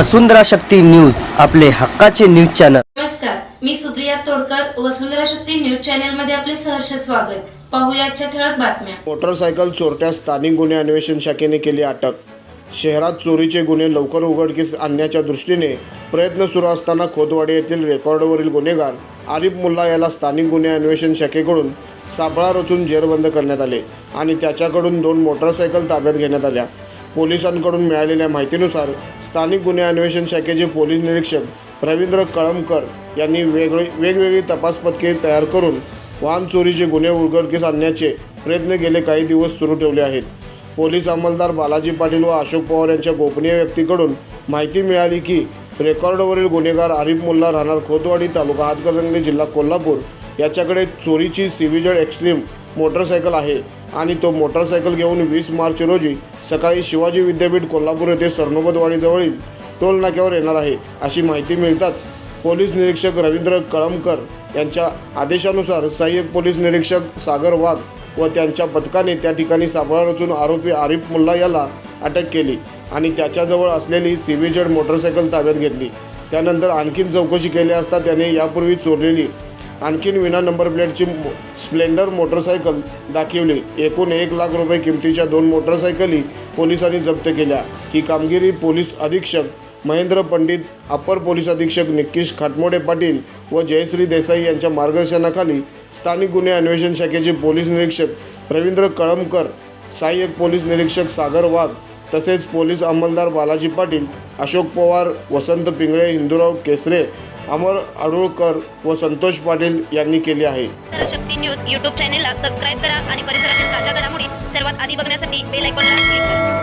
वसुंधरा Shakti news आपले हक्काचे news channel. नमस्कार मी सुप्रिया तोडकर वसुंधरा शक्ती न्यूज चॅनलमध्ये आपले सहर्ष स्वागत. पाहूया आजच्या ठळक बातम्या. मोटरसायकल चोरट्या स्थानिक गुन्हे अन्वेषण शाखेने केली अटक. शहरात चोरीचे गुन्हे लवकर उघडकीस आणण्याच्या दृष्टीने प्रयत्न सुरू असताना खोदवाडी येथील रेकॉर्डवरील गुन्हेगार आरिफ मुल्ला याला स्थानिक गुन्हे अन्वेषण शाखेकडून सापळा रचून जेरबंद करण्यात आले आणि त्याच्याकडून दोन मोटरसायकल ताब्यात घेण्यात आल्या. पोलिसांकडून मिळालेल्या माहितीनुसार स्थानिक गुन्हे अन्वेषण शाखेचे पोलीस निरीक्षक रवींद्र कळमकर यांनी वेगळी वेगवेगळी तपास पथके तयार करून वाहन चोरीचे गुन्हे उघडकीस आणण्याचे प्रयत्न गेले काही दिवस सुरू ठेवले आहेत. पोलीस अंमलदार बालाजी पाटील व अशोक पवार यांच्या गोपनीय व्यक्तीकडून माहिती मिळाली की रेकॉर्डवरील गुन्हेगार आरिफ मुल्ला राहणार खोतवाडी तालुका हातकरंगले जिल्हा कोल्हापूर. याच्याकडे चोरीची सिव्हिजड एक्स्ट्रीम मोटरसायकल आहे आणि तो मोटरसायकल घेऊन वीस मार्च रोजी सकाळी शिवाजी विद्यापीठ कोल्हापूर येथे सरनोबतवाडीजवळील टोल नाक्यावर येणार आहे अशी माहिती मिळताच पोलीस निरीक्षक रवींद्र कळमकर यांच्या आदेशानुसार सहाय्यक पोलीस निरीक्षक सागर वाघ व त्यांच्या पथकाने त्या ठिकाणी सापळा रचून आरोपी आरिफ मुल्ला याला अटक केली आणि त्याच्याजवळ असलेली सीव्हीजेड मोटरसायकल ताब्यात घेतली. त्यानंतर आणखीन चौकशी केली असता त्याने यापूर्वी चोरलेली आणखीन विना नंबर प्लेटची मो- स्प्लेंडर मोटरसायकल दाखवली. एकूण एक लाख रुपये किमतीच्या दोन मोटरसायकली पोलिसांनी जप्त केल्या. ही कामगिरी पोलीस अधीक्षक महेंद्र पंडित अप्पर पोलीस अधीक्षक निक्कीश खाटमोडे पाटील व जयश्री देसाई यांच्या मार्गदर्शनाखाली स्थानिक गुन्हे अन्वेषण शाखेचे पोलीस निरीक्षक रवींद्र कळमकर सहाय्यक पोलीस निरीक्षक सागर वाघ तसेच पोलीस अंमलदार बालाजी पाटील अशोक पवार वसंत पिंगळे हिंदूराव केसरे अमर अडुळकर व संतोष पाटील यांनी केली आहे. शक्ती न्यूज यूट्यूब चॅनेलला सबस्क्राईब करा आणि परिसरातील ताज्या घडामोडी सर्वात आधी बघण्यासाठी बेल आयकॉनला क्लिक करा.